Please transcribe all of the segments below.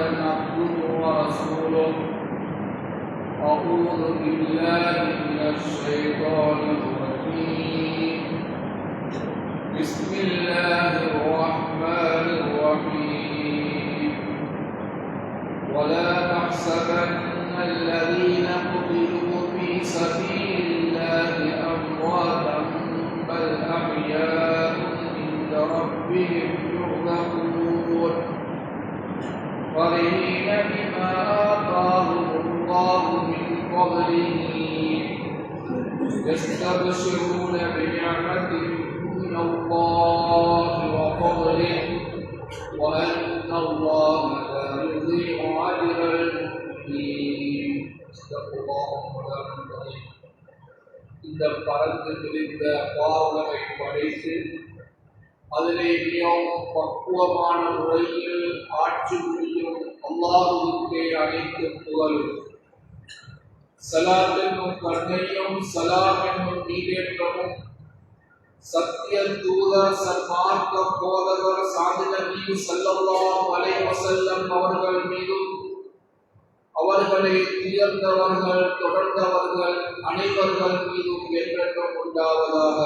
محمدا عبده ورسوله. أعوذ بالله من الشيطان الرجيم. بسم الله الرحمن الرحيم. ولا تحسبن الذين قتلوا في سبيل يستبشرون بنعمة من الله وفضله وأن الله لا يضيع أجر المؤمنين صدق الله مولانا العظيم இந்த பறந்து விரிந்த பார்வலை படைத்து அதிலே மிகவும் பக்குவமான முறையில் ஆட்சி புரியும் அல்லாஹுக்கே அனைத்து புகழும் சலாத் என்னும் கருணையும் சலாம் என்னும் நீரேற்றமும். சத்திய தூதர் சன்மார்க்க போதவர் சாதி நபி ஸல்லல்லாஹு அலைஹி வஸல்லம் அவர்கள் மீதும் அவர்களை உயர்ந்தவர்கள் தொடர்ந்தவர்கள் அனைவர்கள் மீதும் என்றென்றும் உண்டாவதாக.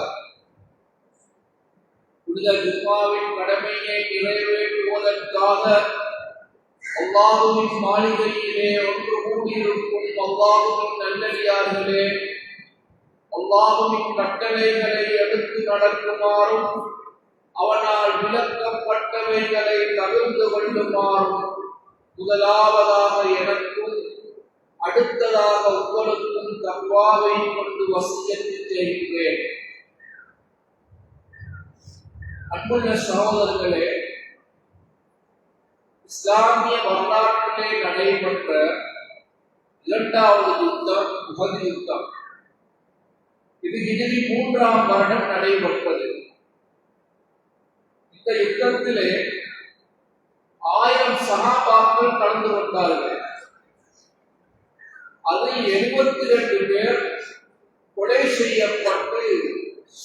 புனித ஜும்மாவின் கடமையை நிறைவேற்றுவதற்காக அல்லாஹுவின் மாளிகையிலே ஒன்று கூடியிருக்கும் அல்லாஹுவின் நல்லடியார்களே அல்லாஹுவின் கட்டளைகளை எடுத்து நடக்குமாறும் அவனால் விளக்கப்பட்டவைகளை தவிர்த்து கொள்ளுமாறும் முதலாவதாக எனக்கும் அடுத்ததாக உங்களுக்கும் தக்வாவை கொண்டு வசியத்து செய்கிறேன் அன்புள்ள சகோதரர்களே இஸ்லாமிய வரலாற்றிலே நடைபெற்ற இரண்டாவது யுத்தம் உகது யுத்தம். இது ஹிஜ்ரி மூன்றாம் வருடம் நடைபெற்றது. இந்த யுத்தத்திலே ஆயிரம் சகாபாக்கள் கலந்து கொண்டார்கள். அதில் எழுபத்தி ரெண்டு பேர் கொலை செய்யப்பட்டு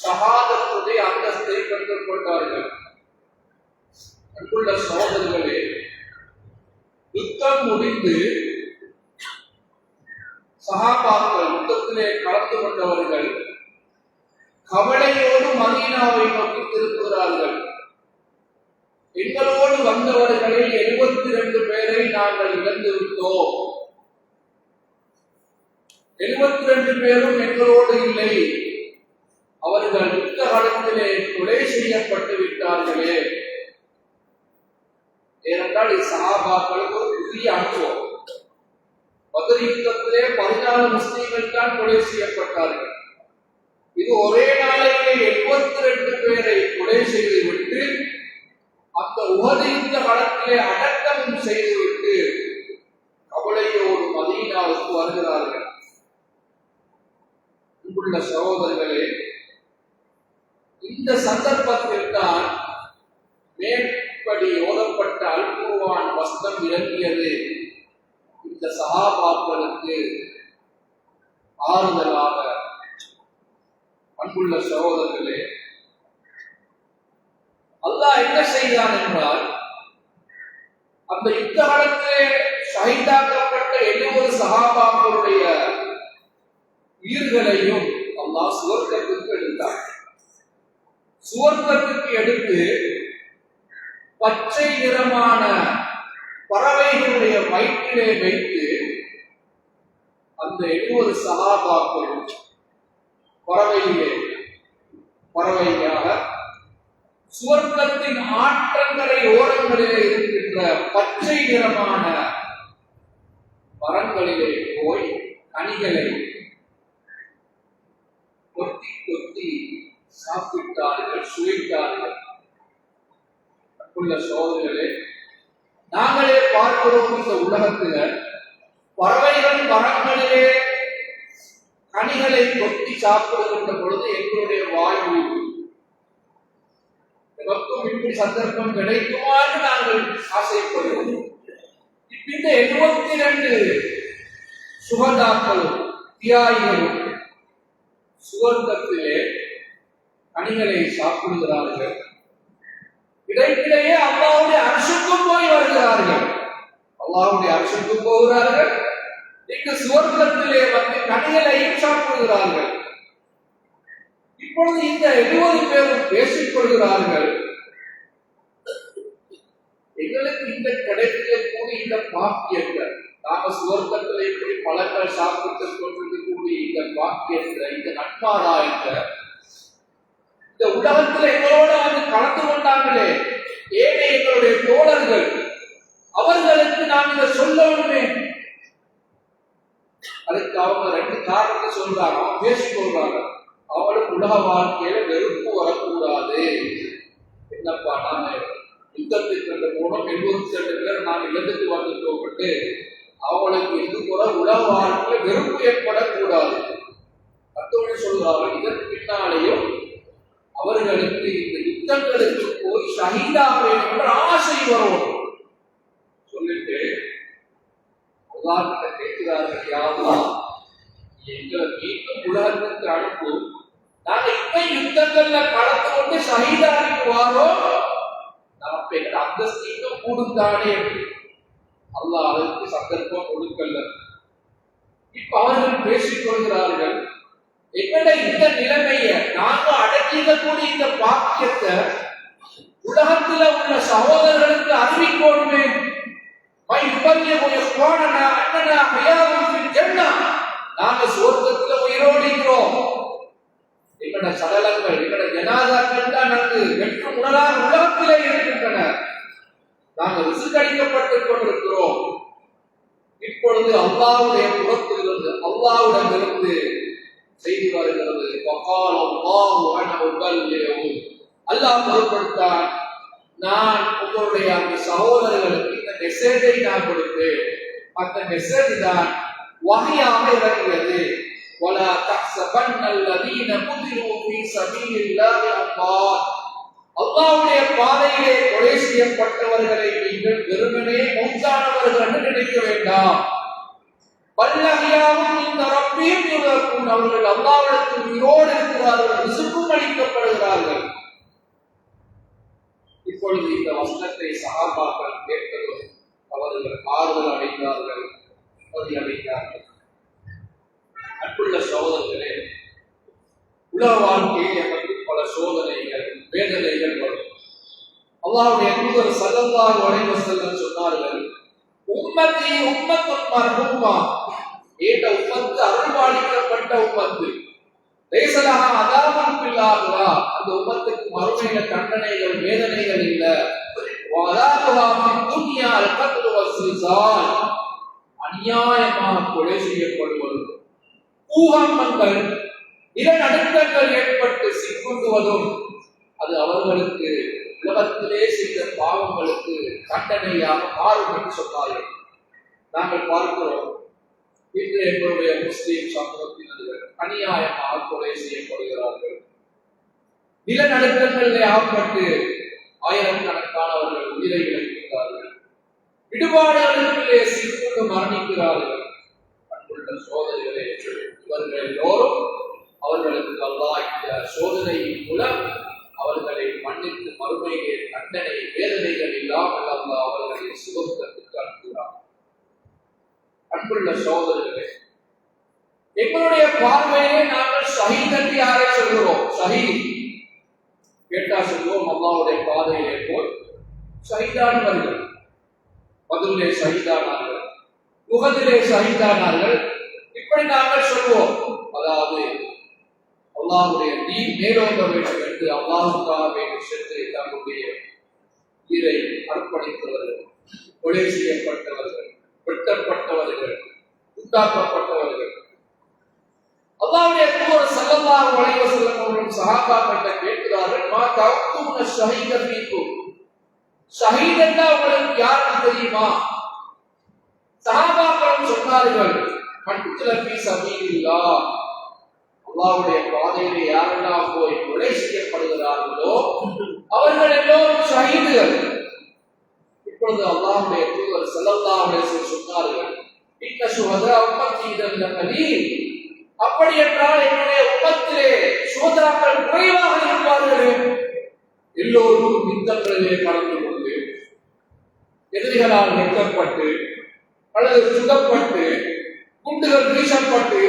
சகாதத்துடைய அந்தஸ்தை பெற்றுக் கொண்டார்கள். அன்புள்ள சகோதரர்களே யுத்தம் முடிந்து சகாபாக்கள் யுத்தத்திலே கலந்து கொண்டவர்கள் கவலையோடு மதீனாவை நோக்கி திருப்புகிறார்கள் எங்களோடு வந்தவர்களில் எழுபத்தி ரெண்டு பேரை நாங்கள் இழந்து விட்டோம். எழுபத்தி ரெண்டு பேரும் எங்களோடு இல்லை. அவர்கள் யுத்த காலத்திலே கொலை செய்யப்பட்டு விட்டார்களே. ஏனென்றால் சஹாபாக்களுக்கு ஒரு புதிய அனுபவம். பதில் யுத்தத்திலே பதினாறு முஸ்லீம்கள் தான் கொலை செய்யப்பட்டார்கள். இது ஒரே நாளையிலே எண்பத்தி ரெண்டு பேரை கொலை செய்துவிட்டு அந்த உகது களத்திலே அடக்கம் செய்துவிட்டு கவலையோடு மதீனாவுக்கு வருகிறார்கள். அன்புள்ள சகோதரர்களே இந்த சந்தர்ப்பத்தில் தான் மேற்படி ஓதப்பட்ட அல்குவான் வஸ்தம் இறங்கியது. இந்த சகாபாக்களுக்கு ஆறுதலாக அன்புள்ள சகோதரர்களே அல்லாஹ் என்ன செய்தான் என்றால் அந்த யுத்த காலத்திலே ஷஹீதாக்கப்பட்ட எழுபது சகாபாக்களுடைய உயிர்களையும் அல்லாஹ் சுவர்க்கத்துக்கு எடுத்தார் சுவர்க்கத்துக்கு எடுத்து பச்சை நிறமான பறவைகளுடைய வயிற்றிலே வைத்து அந்த எழுபது சகாபாக்கள் பறவையிலே பறவையாக சுவர்க்கத்தின் ஆற்றங்கரை ஓரங்களிலே இருக்கின்ற பச்சை நிறமான மரங்களிலே போய் கனிகளை கொத்தி கொத்தி சாப்பிட்டார்கள் சுவைத்தார்கள். அன்புள்ள சோதனைகளே நாங்களே பார்க்கிறோம் இந்த உலகத்தில் பறவைகள் மரங்களிலே கனிகளை கொத்தி சாப்பிடுகின்ற பொழுது எங்களுடைய வாழ்வு. எவருக்கும் இப்படி சந்தர்ப்பம் கிடைக்குமா என்று நாங்கள் ஆசைப்படுகிறோம். இப்ப இந்த எழுபத்தி ரெண்டு சுகதாக்களும் தியாகிகளும் சுவர்க்கத்திலே கனிகளை சாப்பிடுகிறார்கள். இடைக்கிடையே அல்லாவுடைய அரசுக்கும் போய் வருகிறார்கள். அல்லாவுடைய அரசுக்கும் போகிறார்கள். இங்கு சுவர்க்கத்திலே வந்து கனிகளையும் சாப்பிடுகிறார்கள். இப்பொழுது இந்த எழுபது பேரும் பேசிக் கொள்கிறார்கள் எங்களுக்கு இந்த கிடைக்கக்கூடிய இந்த பாக்கியங்கள். நாம சுவர்க்கத்தில் எப்படி பழங்கள் சாப்பிட்டு கொண்டிருக்கக்கூடிய இந்த பாக்கியத்தை இந்த நட்பாராயத்தை இந்த உலகத்துல எங்களோட வந்து கலந்து கொண்டாங்களே ஏழை எங்களுடைய தோழர்கள். அவர்களுக்கு நாம் இதை சொல்லணுமே அதுக்கு அவங்க ரெண்டு காரணத்தை சொல்றாங்க. அவங்க கொள்றாங்க அவளுக்கு உலக வாழ்க்கையில வெறுப்பு வரக்கூடாது. என்னப்பா நாம யுத்தத்துக்கு ரெண்டு போனோம் எழுபத்தி ரெண்டு பேர் நாம் இல்லத்துக்கு வந்துட்டோம்ட்டு அவளுக்கு இது போல உலக வாழ்க்கையில வெறுப்பு ஏற்படக்கூடாது. கத்தோடு சொல்றாங்க இதற்கு பின்னாலேயும் அவர்களுக்கு இந்த யுத்தங்களுக்கு போய் ஷஹீதாக வேண்டும் என்ற ஆசை வரும். சொல்லிட்டு உதாரணத்தை கேட்கிறார்கள் யாரும் எங்களை மீண்டும் உலகத்திற்கு அனுப்பும் நாங்க இப்ப யுத்தங்கள்ல கலந்து கொண்டு ஷஹீதானிக்கு வாரோம். நமக்கு எங்க அந்தஸ்து இன்னும் கூடுந்தானே அல்லாஹ் அதற்கு சந்தர்ப்பம் கொடுக்கல. இப்ப அவர்கள் பேசிக் கொள்கிறார்கள் எங்கட இந்த நிலைமைய நாங்க அடக்கிடக்கூடிய இந்த பாக்கியத்தை உலகத்துல உள்ள சகோதரர்களுக்கு அறிவிக்கோடுமே மை உபல்ய போனனா அண்ணனா ஹயாவும் ஜன்னா நாங்க சுவர்க்கத்துல உயிரோடு இருக்கிறோம். எங்கட சடலங்கள் எங்கட ஜனாதாக்கள் தான் நன்கு வெற்று உணராத உலகத்திலே இருக்கின்றன. நாங்கள் விசுக்கடிக்கப்பட்டுக் கொண்டிருக்கிறோம். இப்பொழுது அல்லாவுடைய புறத்திலிருந்து அல்லாவிடமிருந்து செய்தி வருகிறது வகால் அல்லாஹு அன உபல்லியவும் அல்லாஹ் பொருட்படுத்தான் நான் உங்களுடைய அந்த சகோதரர்களுக்கு இந்த மெசேஜை நான் கொடுத்தேன் அந்த மெசேஜ் தான் வகையாக இறங்கியது ولا تحسبن الذين قتلوا في سبيل الله أموات அல்லாவுடைய பாதையிலே கொலை செய்யப்பட்டவர்களை நீங்கள் வெறுமனே மௌத்தானவர்கள் என்று நினைக்க வேண்டாம் பல்லகையாவும் இந்த ரப்பியும் இவருக்கும் அவர்கள் அல்லாவிடத்தில் உயிரோடு இருக்கிறார்கள் ரிசுக்கும் அளிக்கப்படுகிறார்கள். இப்பொழுது இந்த வசனத்தை சகாபாக்கள் கேட்டதும் அவர்கள் ஆறுதல் அடைந்தார்கள் நிம்மதி அடைந்தார்கள். அன்புள்ள சோதர்களே உலக வாழ்க்கையில் எமக்கு பல சோதனைகள் வேதனைகள் வரும். அல்லாஹ்வுடைய தூதர் சல்லல்லாஹு அலைஹி வஸல்லம் சொன்னார்கள் உம்மத்தி உம்மத்துன் மர்ஹூமா. ஏட்ட உம்மத்து அருள்பாலிக்கப்பட்ட உம்மத்து லேசலாக அதாபன் பில்லாகுரா அந்த உம்மத்துக்கு மறுமையில தண்டனைகள் வேதனைகள் இல்ல. துணியா கத்து வசிசால் அநியாயமாக கொலை செய்யப்படுவது. பூகம்பங்கள் நிலநடுக்கங்கள் ஏற்பட்டு சிக்குண்டுவதும் அது அவர்களுக்கு உலகத்திலே செய்த பாவங்களுக்கு தண்டனையாக மாறும் என்று சொன்னார்கள். நாங்கள் பார்க்கிறோம். இன்று எங்களுடைய முஸ்லீம் சமூகத்தினர்கள் அநியாயமாக கொலை செய்யப்படுகிறார்கள். நிலநடுக்கங்களிலே ஆப்பட்டு ஆயிரக்கணக்கானவர்கள் உயிரை இழக்கிறார்கள். இடுபாடுகளிலே சிறுவர்கள் மரணிக்கிறார்கள். அன்புள்ள சோதனைகளே இவர்கள் எல்லோரும் அவர்களுக்கு அல்லா இந்த சோதனையின் மூலம் அவர்களை மன்னித்து மறுமையிலே தண்டனை வேதனைகள் இல்லாமல் அல்லாஹ் அவர்களை சுகத்துக்கு அனுப்புகிறார் அன்புள்ள சோதரர்களே எங்களுடைய பார்வையிலே நாங்கள் ஷஹீத் என்று யாரை சொல்கிறோம் ஷஹீத் கேட்டா சொல்வோம் அல்லாவுடைய பாதையிலே போய் சகிதானவர்கள் பதிலே சகிதானார்கள் முகத்திலே சகிதானார்கள் இப்படி நாங்கள் சொல்வோம் அதாவது அல்லாவுடைய நீ மேலோங்க வேண்டும் என்று அல்லாவுக்காக வேண்டும் சென்று தங்களுடைய உயிரை அர்ப்பணித்தவர்கள் கொலை செய்யப்பட்டவர்கள். வெட்டப்பட்டவர்கள் உண்டாக்கப்பட்டவர்கள். அல்லாவுடைய தூதர் ஸல்லல்லாஹு அலைஹி வஸல்லம் அவர்கள் சஹாபாக்களிடம் கேட்கிறார்கள் மா தஅத்துன ஷஹீத ஃபீக்கும்? ஷஹீத் என்றால் உங்களுக்கு யாருக்கு தெரியுமா? சஹாபாக்களும் சொன்னார்கள் கட்டுல பி சபீலில்லா. அல்லாவுடைய பாதையிலே யாரெல்லாம் போய் கொலை செய்யப்படுகிறார்களோ அவர்கள் எல்லோரும் ஷஹீதுகள். இப்பொழுது அல்லாஹுடைய தூதர் செல்லல்லாஹுடைய சொன்னார்கள். இன்ன சுகதா உற்பத்தி இதல்ல அப்படி என்றால் என்னுடைய உம்மத்திலே சுகதாக்கள் குறைவாக இருப்பார்கள். எல்லோரும் யுத்தங்களிலே கலந்து கொண்டு எதிரிகளால் வெட்டப்பட்டு அல்லது சுகப்பட்டு குண்டுகள் வீசப்பட்டு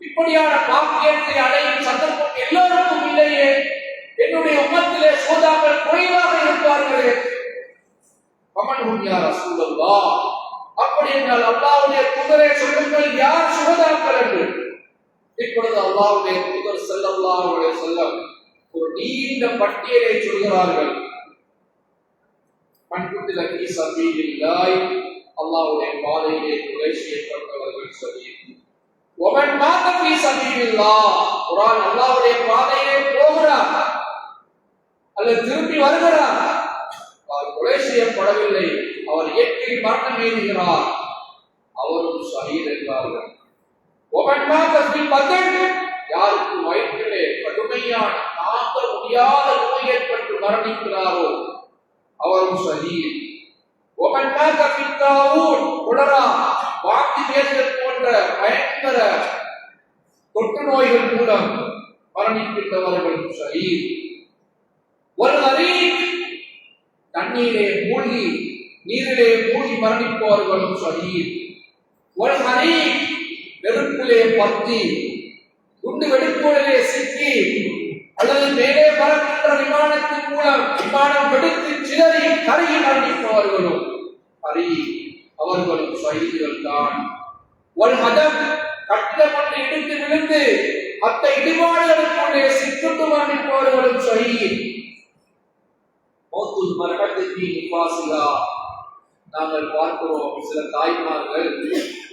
இப்படியான பாக்கியத்தை அடையும் சந்தர்ப்பம் எல்லோருக்கும் இல்லையே. என்னுடைய உமத்திலே சோதாக்கள் குறைவாக இருப்பார்களே. அப்படி என்றால் அல்லாவுடைய குதிரை சொல்லுங்கள் யார் சுகதாக்கள் என்று இப்பொழுது அல்லாவுடைய தூதர் ஸல்லல்லாஹு அலைஹி வஸல்லம் ஒரு நீண்ட பட்டியலை சொல்கிறார்கள். மண்குட்டில ஃபீ சபீலில்லாஹ் அல்லாஹ்வுடைய பாதையிலே கொலை செய்யப்பட்டவர்கள் சொல்லி ஒமன் மாத ஃபீ சபீலில்லாஹ் குர்ஆன் அல்லாஹ்வுடைய பாதையிலே போகிறார் அல்லது திரும்பி வருகிறார் கொலை செய்யப்படவில்லை அவர் இயற்கை மரணம் எழுதுகிறார் அவரும் ஷஹீத் என்றார்கள் யாருக்கு வயிற்றிலே கடுமையான தாங்க முடியாத நோய் ஏற்பட்டு மரணிக்கிறாரோ அவரும் ஷஹீத் ஒமன் மாத போன்ற பயங்கர தொற்று நோய்கள் மூலம் மரணிக்கின்றவர்கள் சரி ஒரு அரீக் தண்ணீரே மூழ்கி நீரிலே மூழ்கி மரணிப்பவர்களும் ஷஹீத் ஒரு ஹரீக் நெருப்பிலே பத்தி குண்டு வெடிப்புகளிலே சிக்கி அல்லது மேலே பறக்கின்ற விமானத்தின் மூலம் விமானம் வெடித்து சிதறி கரையில் மரணிப்பவர்களும் ஹரி அவர்களும் ஷஹீதுகள் தான் ஒரு மதம் கட்டிடம் ஒன்று இடித்து விழுந்து அத்த இடிபாடுகளுக்குள்ளே சிக்கிட்டு மரணிப்பவர்களும் ஷஹீத் மௌத்துல் மரணத்திற்கு நிப்பாசிலா நாங்கள் பார்க்கிறோம் சில தாய்மார்கள்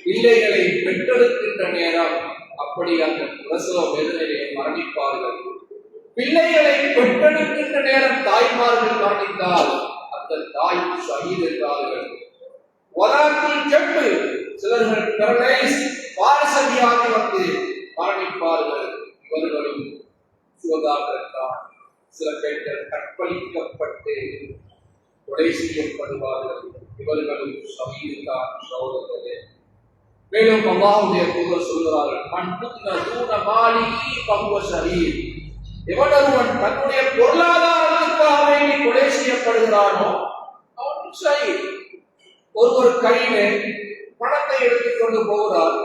பிள்ளைகளை பெற்றெடுக்கின்ற நேரம். அப்படி அந்த பிரசவ வேதனையை மரணிப்பார்கள். பிள்ளைகளை பெற்றெடுக்கின்ற நேரம் தாய்மார்கள் மரணித்தால் அந்த தாய் ஷஹீத் என்றார்கள். வராக்கில் கெட்டு சிலர்கள் பெரலைஸ் பாரசதியாக வந்து மரணிப்பார்கள். இவர்களும் சுகாதாரத்தான் சில பெண்கள் கற்பழிக்கப்பட்டு கொலை செய்யப்படுவார்கள். இவர்களும் சமீபத்தான் சகோதரர்களே மேலும் அல்லாஹ்வுடைய தூதர் சொல்கிறார்கள் மன் குத்ன தூன மாலிகி பகுவ சரீர். எவனொருவன் தன்னுடைய பொருளாதாரத்துக்காக வேண்டி கொலை செய்யப்படுகிறானோ அவன் ஷஹீத் ஒருவர் கையிலே பணத்தை எடுத்துக்கொண்டு போகிறார்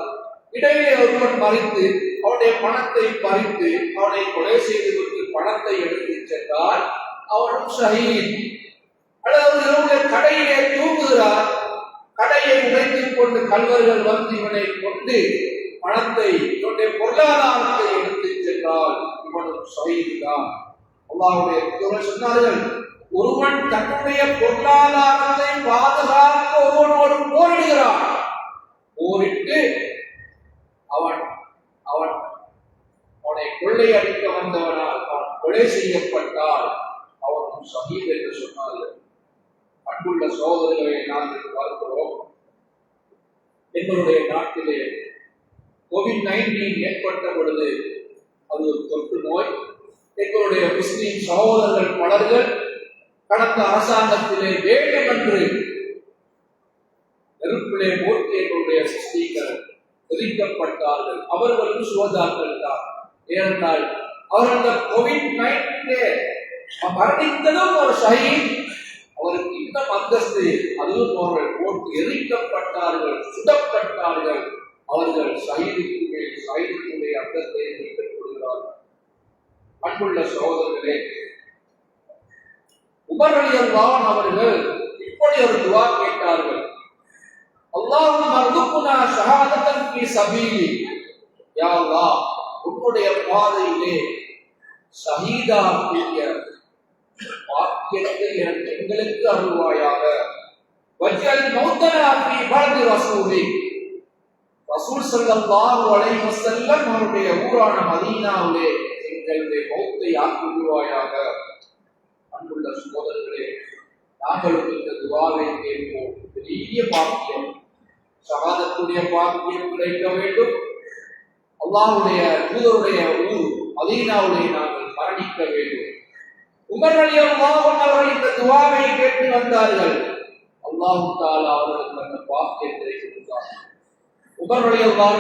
இடையிலே ஒருவன் மறித்து அவனுடைய பணத்தை பறித்து அவனை கொலை செய்து பணத்தை எடுத்து சென்றால் அவனும் ஷஹீத் அல்லது இவருடைய கடையிலே தூங்குகிறார். கடையை உடைத்துக் கொண்டு கல்வர்கள் வந்து இவனை கொண்டு பணத்தை இவனுடைய பொருளாதாரத்தை எடுத்து சென்றால் இவனும் ஷஹீது தான் அல்லாஹ்வுடைய சொன்னார்கள் ஒருவன் தன்னுடைய பொருளாதாரத்தை பாதுகாக்க ஒவ்வொருவரும் போரிடுகிறான். போரிட்டு அவன் அவன் அவனை கொள்ளையடிக்க வந்தவனால் அவன் கொலை செய்யப்பட்டால் அவனும் ஷஹீத் என்று சொன்னார்கள். அன்புள்ள சோதனைகளை நாங்கள் பார்க்கிறோம். எங்களுடைய நாட்டிலே கோவிட் நைன்டீன் ஏற்பட்ட பொழுது அது ஒரு தொற்று நோய். எங்களுடைய முஸ்லீம் சகோதரர்கள் பலர்கள் கடந்த அரசாங்கத்திலே வேண்டும் என்று நெருப்பிலே போட்டு எங்களுடைய சிஸ்டீகர் எரிக்கப்பட்டார்கள். அவர்களும் சுகதாக்கள் தான். ஏனென்றால் அவர் அந்த கோவிட் நைன்டீனே மரணித்ததும் ஒரு ஷஹீத். அவருக்கு இன்னும் அந்தஸ்து அதுவும் அவர்கள் போட்டு எரிக்கப்பட்டார்கள் சுடப்பட்டார்கள். அவர்கள் ஷஹீதுக்கு மேல் ஷஹீதுக்குடைய அந்தஸ்தை பெற்றுக் கொள்கிறார்கள் அன்புள்ள சகோதரர்களே உமர் அலியல்லான் அவர்கள் இப்படி ஒரு துவா கேட்டார்கள். அல்லாஹ் மர்துக்குனா ஷஹாதத்தன் ஃபீ சபீலி. யா அல்லாஹ் உன்னுடைய பாதையிலே ஷஹீதா கூடிய பாக்கியத்தை எனக்கு எங்களுக்கு அருள்வாயாக. வஜ்ஜல் மௌத்தனா ஃபீ பலதி ரசூலி. ரசூல் ஸல்லல்லாஹு அலைஹி வஸல்லம் அவருடைய ஊரான மதீனாவிலே எங்களுடைய மௌத்தை ஆக்கிவிடுவாயாக. அன்புள்ள சகோதரர்களே நாங்களும் இந்த துவாவை கேட்போம். பெரிய பாக்கியம். சகாதத்துடைய பாக்கியம் கிடைக்க வேண்டும். அல்லாவுடைய தூதருடைய ஊர் மதீனாவுடைய நாங்கள் மரணிக்க வேண்டும். உமர் அவர்கள் இந்த துவாவை கேட்டு வந்தார்கள். அல்லாஹு தாலா அவர்களுக்கு அந்த பாக்கியத்தை கொடுத்தார் உமர் அலி அல்லாஹ்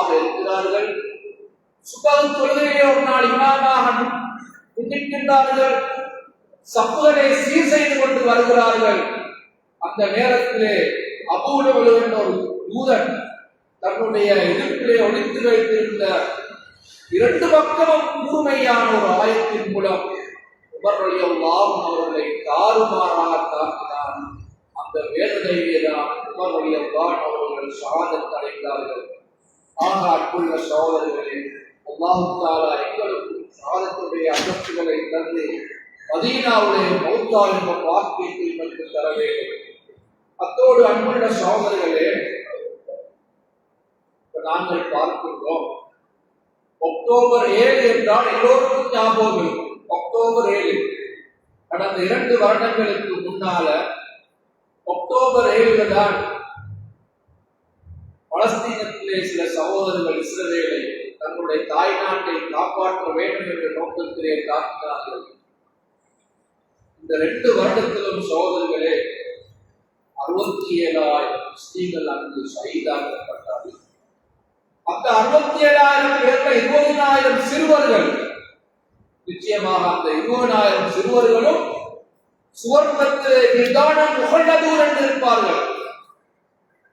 அவர்கள் இருக்கிறார்கள். சுபகம் தொழுகையிலே ஒரு நாள் இமாமாக நிற்கின்றார்கள் சப்புகளை சீர் செய்து கொண்டு வருகிறார்கள். அந்த நேரத்திலே அபூலவலு விழுகின்ற ஒரு தூதன் தன்னுடைய எதிர்ப்பிலே ஒழித்து வைத்திருந்த இரண்டு பக்கமும் கூர்மையான ஒரு ஆயத்தின் மூலம் உமருடைய லாபம் அவர்களை தாறுமாறாக தாக்கினார் அந்த வேதனையிலே தான் உமருடைய வான் அவர்கள் சாதத்தை அடைந்தார்கள். ஆக அன்புள்ள சோதரர்களே அல்லாஹு எங்களுக்கும் எங்களுக்கு சாதத்துடைய அகற்றுகளை தந்து மதீனாவுடைய மௌத்தா என்ற வாக்கியத்தை எங்களுக்கு தர வேண்டும். அத்தோடு அன்புள்ள சோதரர்களே நாங்கள் பார்க்கின்றோம். அக்டோபர் ஏழு என்றால் எல்லோருக்கும் ஞாபகம் இருக்கும். அக்டோபர் ஏழு. கடந்த இரண்டு வருடங்களுக்கு முன்னால அக்டோபர் ஏழுல தான் பலஸ்தீனத்திலே சில சகோதரர்கள் இஸ்ரவேலை தங்களுடைய தாய் நாட்டை காப்பாற்ற வேண்டும் என்ற நோக்கத்திலே தாக்கினார்கள் இந்த ரெண்டு வருடத்திலும் சகோதரர்களே அறுபத்தி ஏழாயிரம் முஸ்லீம்கள் அங்கு ஷஹீதாக்கப்பட்டார்கள். அந்த அறுபத்தி ஏழாயிரம் பேர்ல இருபதினாயிரம் சிறுவர்கள். நிச்சயமாக அந்த இருபதினாயிரம் சிறுவர்களும் சுவர்க்கத்திலே நிதானம் முகண்டதூர் என்று இருப்பார்கள்.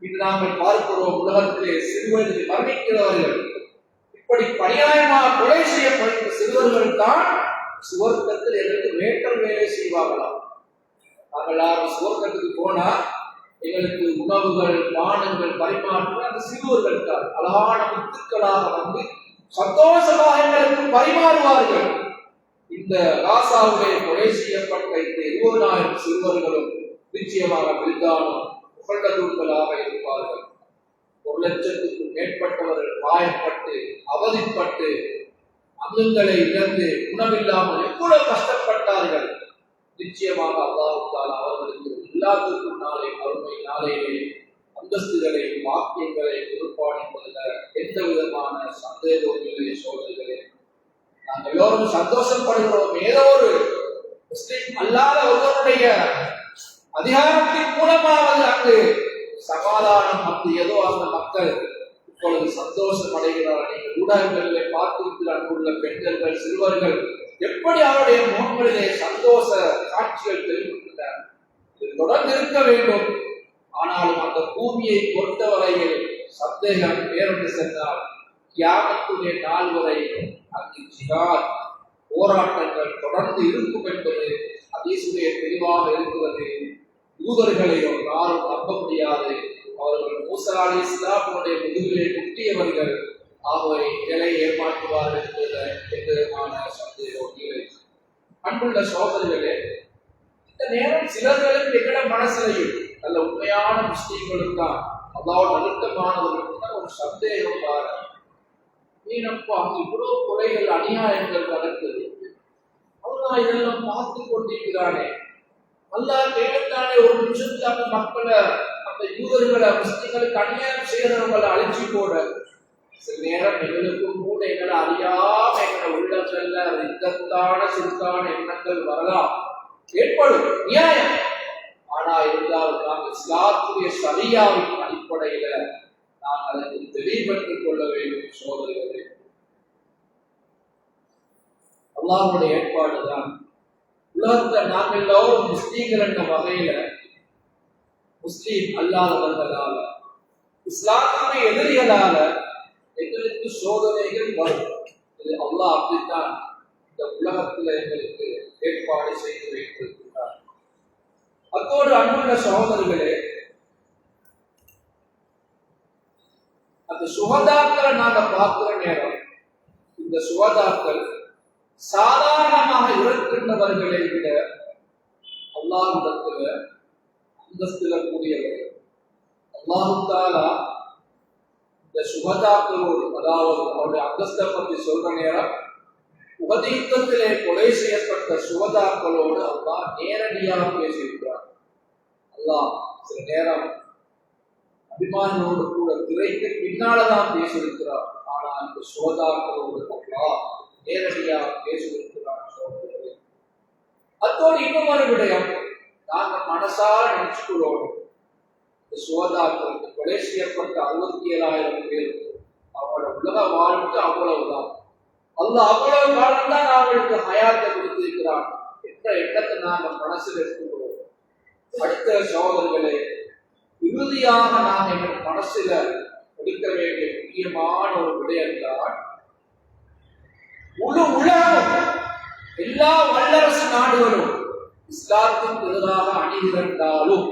இன்று நாங்கள் பார்க்கிறோம். உலகத்திலே சிறுவர்கள் மரணிக்கிறவர்கள். இப்படி பணியாயமாக கொலை செய்யப்படுகிற சிறுவர்கள் தான் சுவர்க்கத்தில் எங்களுக்கு வேட்டல் வேலை செய்வார்களாம். நாங்கள் யாரும் சுவர்க்கத்துக்கு போனா எங்களுக்கு உணவுகள் பானங்கள் பரிமாற்ற அந்த சிறுவர்கள் அழகான முத்துக்களாக வந்து சந்தோஷமாக எங்களுக்கு பரிமாறுவார்கள். இந்த ராசாவுடைய கொலை செய்யப்பட்ட இந்த இருபதாயிரம் சிறுவர்களும் நிச்சயமாக விருதானும் புகழ்ந்ததூர்களாக இருப்பார்கள். ஒரு லட்சத்துக்கு மேற்பட்டவர்கள் காயப்பட்டு அவதிப்பட்டு அங்கங்களை இழந்து உணவில்லாமல் எவ்வளவு கஷ்டப்பட்டார்கள். நிச்சயமாக அல்லாஹால் அவர்களுக்கு எல்லாத்துக்கும் நாளை வறுமை நாளையிலே அந்தஸ்துகளை வாக்கியங்களை பொறுப்பாடிப்பதில் எந்த விதமான சந்தேகமும் இல்லை சோதனைகளே நாங்கள் எல்லோரும் சந்தோஷப்படுகிறோம். ஏதோ ஒரு முஸ்லிம் அல்லாத ஒருவருடைய அதிகாரத்தின் மூலமாவது அங்கு சமாதானம் வந்து ஏதோ அந்த மக்கள் இப்பொழுது சந்தோஷம் அடைகிறார். நீங்கள் ஊடகங்களிலே பார்த்திருக்கிற அங்குள்ள பெண்கள் சிறுவர்கள் எப்படி அவருடைய முகங்களிலே சந்தோஷ காட்சிகள் தெரிவிக்கின்றன? தொடர்ந்து இருக்க வேண்டும். ஆனாலும் அந்த பூமியை பொறுத்தவரையில் சந்தேகம் பேருந்து சென்றால் தியாகத்துடைய நாள் வரை அங்கு ஜிகாத் போராட்டங்கள் தொடர்ந்து இருக்கும் என்பது அதீசுடைய தெளிவாக இருக்கிறது யூதர்களை யாரும் நம்ப முடியாது. அவர்கள் மூசா அலி இஸ்லாமுடைய முதுகிலே குட்டியவர்கள் ஆகவே நிலை ஏமாற்றுவார்கள் என்பது சந்தேகம் இல்லை. அன்புள்ள சோதனைகளே இந்த நேரம் சிலர்களுக்கு எங்கட மனசுலையும் நல்ல உண்மையான முஸ்லீம்களும் தான் அதாவது நெருக்கமானவர்களுக்கு தான் ஒரு சந்தேகம் பாரு. நீனப்பா அங்கு இவ்வளவு கொலைகள் அநியாயங்கள் நடக்குது. அல்லாஹ் இதெல்லாம் பார்த்து கொண்டிருக்கிறானே. அல்லா கேட்டானே ஒரு நிமிஷத்துல அந்த மக்களை அந்த யூதர்களை முஸ்லிம்களுக்கு அநியாயம் செய்யறவங்களை அழிச்சு போட. சில நேரம் எங்களுக்கும் கூட எங்களை அறியாம எங்களை உள்ளங்கள்ல ரித்தத்தான சிறுத்தான எண்ணங்கள் வரலாம். ஏற்படும் நியாயம். ஆனா இருந்தாலும் நாங்கள் இஸ்லாத்துடைய சரியாவின் அடிப்படையில நாம் அதற்கு தெளிவுபட்டுக் கொள்ள வேண்டும் சோதனைகளே. அல்லாஹ்வுடைய ஏற்பாடுதான் உலகத்தை நாங்கள் எல்லோரும் முஸ்லீம்கள் என்ற வகையில முஸ்லீம் அல்லாதவர்களால இஸ்லாத்துடைய எதிரிகளால எங்களுக்கு சோதனைகள் வரும். இது அல்லாஹ் அப்படித்தான் இந்த உலகத்துல எங்களுக்கு ஏற்பாடு செய்து வைத்திருக்கிறார். அத்தோடு அன்புள்ள சகோதரர்களே அந்த சுகதாக்களை நாங்க பார்க்கிற நேரம் இந்த சுகதாக்கள் சாதாரணமாக இருக்கின்றவர்களை விட அல்லாஹிடத்தில் அந்தஸ்தில கூடியவர்கள். அல்லாஹுத்தாலா இந்த சுகதாக்களோடு அதாவது அவருடைய அந்தஸ்தை பற்றி சொல்ற நேரம் உபதீத்தத்திலே கொலை செய்யப்பட்ட சுவதாக்களோடு அல்லாஹ் நேரடியாக பேசியிருக்கிறார். அல்லாஹ் சில நேரம் அபிமானியோடு கூட திரைக்கு பின்னால்தான் பேசியிருக்கிறார். ஆனால் அந்த சுவதாக்களோடு அல்லாஹ் நேரடியாக பேசியிருக்கிறார் சோதரர்களே அத்தோடு இன்னொரு விடயம் நாங்கள் மனசார நினைச்சுக்கிறோம். இந்த சுவதாக்களுக்கு கொலை செய்யப்பட்ட அறுபத்தி ஏழாயிரம் பேர் அவங்களோட உலக வாழ்க்கை அவ்வளவுதான். அல்லாஹ் அவ்வளவு காலம் தான் அவங்களுக்கு ஹயாத்தை கொடுத்திருக்கிறான். என்ற எண்ணத்தை நாங்கள் மனசில் எடுத்துக்கிறோம் அடுத்த சகோதரர்களே இறுதியாக நாம் எங்கள் மனசில் எடுக்க வேண்டிய முக்கியமான ஒரு விடயம் முழு உலகம் எல்லா வல்லரசு நாடுகளும் இஸ்லாத்துக்கு எதிராக அணிதிரண்டாலும்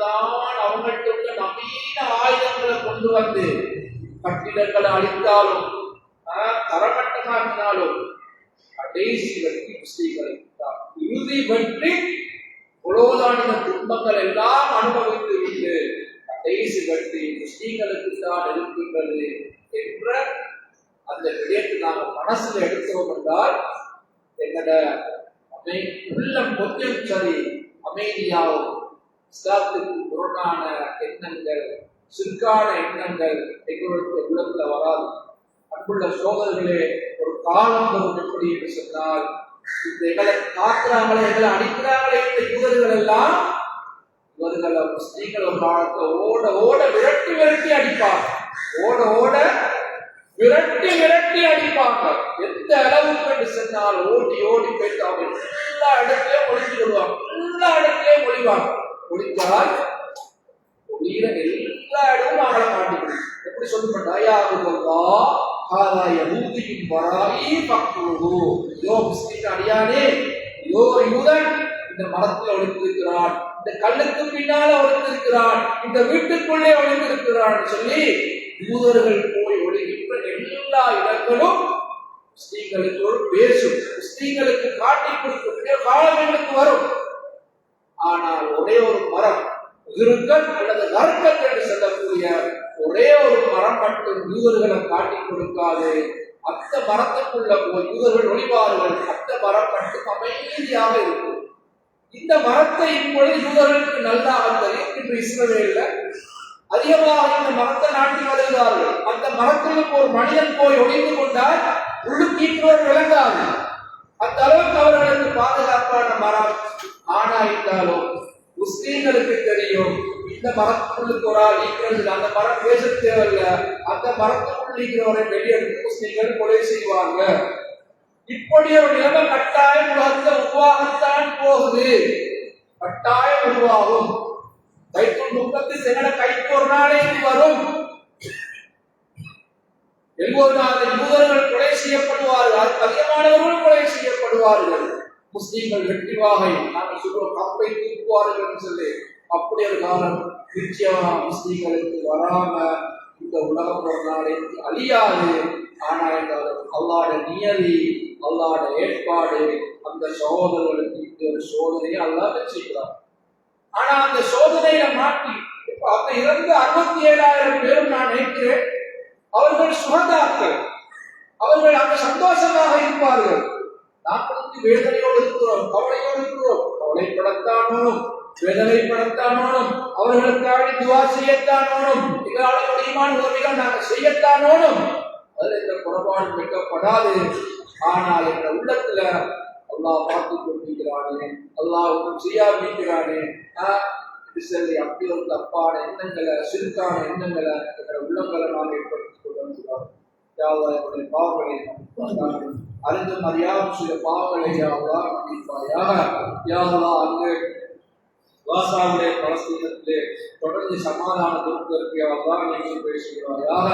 தான் அவங்கள்ட்ட நவீன ஆயுதங்களை கொண்டு வந்து கட்டிடங்களை அழித்தாலும் ஆஹ், தரமட்டமாக்கினாலும் கடைசி வரைக்கும் ஸ்ரீகளை இறுதி வெற்றி புலோதானின துன்பங்கள் எல்லாம் அனுபவித்து விட்டு கடைசி பற்றி முஸ்லீம்களுக்கு தான் இருக்கின்றது என்ற அந்த விடயத்தை நாங்கள் மனசுல எடுத்தோம் என்றால் எங்கட அமை உள்ளம் கொஞ்சம் சரி அமைதியாகும் இஸ்லாத்துக்கு புறணான எண்ணங்கள் சிற்கான எண்ணங்கள் எங்களுடைய உள்ளத்துல வராது. அன்புள்ள சோதர்களே ஒரு காலம் வரும் எப்படி என்று சொன்னால் இந்த எங்களை காக்குறாங்களே எங்களை அடிக்கிறாங்களே இந்த யூதர்கள் எல்லாம் இவர்களை ஸ்திரீகள் ஒரு காலத்தை ஓட ஓட விரட்டி விரட்டி அடிப்பாங்க. ஓட ஓட விரட்டி விரட்டி அடிப்பாங்க. எந்த அளவுக்கு என்று சொன்னால் ஓடி ஓடி போயிட்டு அவங்க எல்லா இடத்துலயும் ஒழிஞ்சு விடுவாங்க எல்லா இடத்துலயும் ஒழிவாங்க ஒழித்தால் ஒளியில எல்லா இடமும் அவளை காட்டிக்கணும் எப்படி சொல்லப்பட்ட ஐயாவுதா ஆதாய ஊதியின் வராயி பக்குழு யோ முஸ்லிம் அடியானே யோ யூதன் இந்த மரத்தில் ஒளிந்திருக்கிறான். இந்த கல்லுக்கு பின்னால ஒளிந்திருக்கிறான். இந்த வீட்டுக்குள்ளே ஒளிந்திருக்கிறான் சொல்லி யூதர்கள் போய் ஒளிகின்ற எல்லா இடங்களும் முஸ்லீம்களுக்கு பேசும். முஸ்லீம்களுக்கு காட்டி கொடுக்கக்கூடிய காலம் எங்களுக்கு வரும். ஆனால் ஒரே ஒரு மரம் இருக்கல் அல்லது நறுக்கல் என்று சொல்லக்கூடிய ஒரே ஒரு மரம் மட்டும் யூதர்களை காட்டி கொடுக்காது. அந்த மரத்துக்குள்ள போய் யூதர்கள் ஒளிவார்கள் அந்த மரம் மட்டும் அமைதியாக இருக்கும். இந்த மரத்தை இப்பொழுது யூதர்களுக்கு நல்லா தெரியும் இன்று இஸ்ரவேல அதிகமாக இந்த மரத்தை நாட்டி வருகிறார்கள் அந்த மரத்திற்கு ஒரு மனிதன் போய் ஒளிந்து கொண்டால் உள்ளுக்கீற்றோர் விளங்காது. அந்த அளவுக்கு அவர்களுக்கு பாதுகாப்பான மரம் ஆனா இருந்தாலும் முஸ்லீம்களுக்கு தெரியும். இந்த மரத்துக்குள்ளுக்கு ஒரு ஆள் நீக்கிறது. அந்த மரம் பேச தேவையில்ல அந்த மரத்துக்குள் நீக்கிறவரை வெளியெடுத்து முஸ்லீம்கள் கொலை செய்வாங்க. இப்படி ஒரு நிலைமை கட்டாயம் உலகத்துல உருவாகத்தான் போகுது. கட்டாயம் உருவாகும். கைக்குள் முப்பத்தி சென்னட கைக்கு ஒரு நாளே வரும். எழுபதாயிரம் யூதர்கள் கொலை செய்யப்படுவார்கள். அதுக்கு அதிகமானவர்கள் கொலை செய்யப்படுவார்கள். முஸ்லீம்கள் வெற்றிவாகை நாங்கள் சொல்றோம் கப்பை தூக்குவார்கள் என்று சொல்லி அப்படி ஒரு காலம் நிச்சயமா முஸ்லீம்களுக்கு வராம இந்த உலகம் ஒரு நாளைக்கு அழியாது. ஆனா என்றால் அல்லாட நியதி அல்லாட ஏற்பாடு அந்த சகோதரர்களுக்கு இந்த ஒரு சோதனையை அல்லா வச்சுக்கிறார் ஆனா அந்த சோதனையை மாற்றி இப்ப அந்த இறந்து அறுபத்தி ஏழாயிரம் பேரும் நான் நினைக்கிறேன் அவர்கள் சுகதாக்கள் அவர்கள் அந்த சந்தோஷமாக இருப்பார்கள். நாங்கள் வேதனையோடு இருக்கிறோம் கவலையோடு இருக்கிறோம். கவலைப்படத்தானோனும் வேதனைப்படத்தானோனும் அவர்களுக்காக துவா செய்யத்தானோனும் எங்களால் முடியுமான உதவிகள் நாங்கள் செய்யத்தானோனும் அதில் இந்த குறைபாடு வைக்கப்படாது. ஆனால் எங்கள் உள்ளத்துல அல்லாஹ் பார்த்து கொண்டிருக்கிறானே அல்லாஹ் ஒன்றும் செய்யாமிருக்கிறானே இது அப்படி ஒரு தப்பான எண்ணங்களை சிறுக்கான எண்ணங்களை எங்களோட உள்ளங்களை நாம் ஏற்படுத்திக் கொள்ள முடியாது யாவா என்னுடைய பாவங்களை மன்னிப்பாயாக. அறிந்தும் பாவங்களை யாவா மன்னிப்பாயாக. யாவா அங்கே வாசாவுடைய பலஸ்தீனத்திலே தொடர்ந்து சமாதானத்திற்கு யாவா நீங்கள் பேசுகிறாயாக.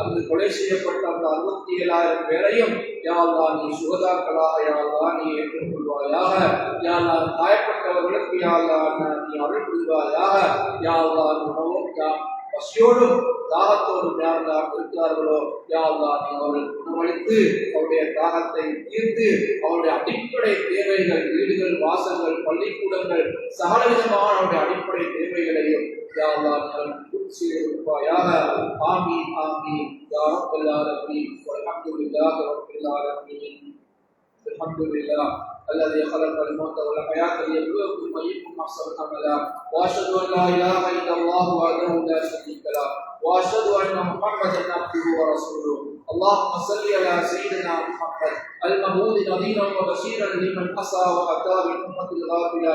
அங்கு கொலை செய்யப்பட்ட அந்த அறுபத்தி ஏழாயிரம் பேரையும் யாவா நீ சுகதாக்களாக யாவா நீ ஏற்றுக்கொள்வாயாக. யாவா காயப்பட்டவர்களுக்கு யாவா நீ அருள் புரிவாயாக. யாவா உணவும் யா பசியோடும் தாகத்தோடும் யாரெல்லாம் இருக்கிறார்களோ யாழ்லா நீ அவர்களுக்கு உணவளித்து அவருடைய தாகத்தை தீர்த்து அவருடைய அடிப்படை தேவைகள் வீடுகள் வாசல்கள் பள்ளிக்கூடங்கள் சகல விதமான அவருடைய அடிப்படை தேவைகளையும் யாழ்லா நீ அவர்களுக்கு பூர்த்தி செய்து கொடுப்பாயாக ஆமீன் ஆமீன் யா ரப்பல் ஆலமீன் வல்ஹம்துலில்லாஹி ரப்பில் ஆலமீன் الحمد لله الذي خلق الموت والحياة ليبلوكم أيكم أحسن عملا. وأشهد أن لا إله إلا الله وحده لا شريك له. وأشهد أن محمدا عبده ورسوله. اللهم صل على سيدنا محمد المبعوث نذيرا وبشيرا لمن عصى وأتى بالأمة الغافلة.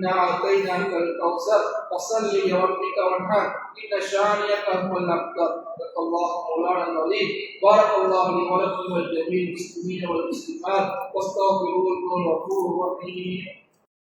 انا اعطيناك الكوثر فصل لربك وانحر ان شانئك هو الابتر. صدق الله مولانا العظيم. بارك الله لي ولكم ولجميع المسلمين والمسلمات. واستغفروه الغفور الرحيم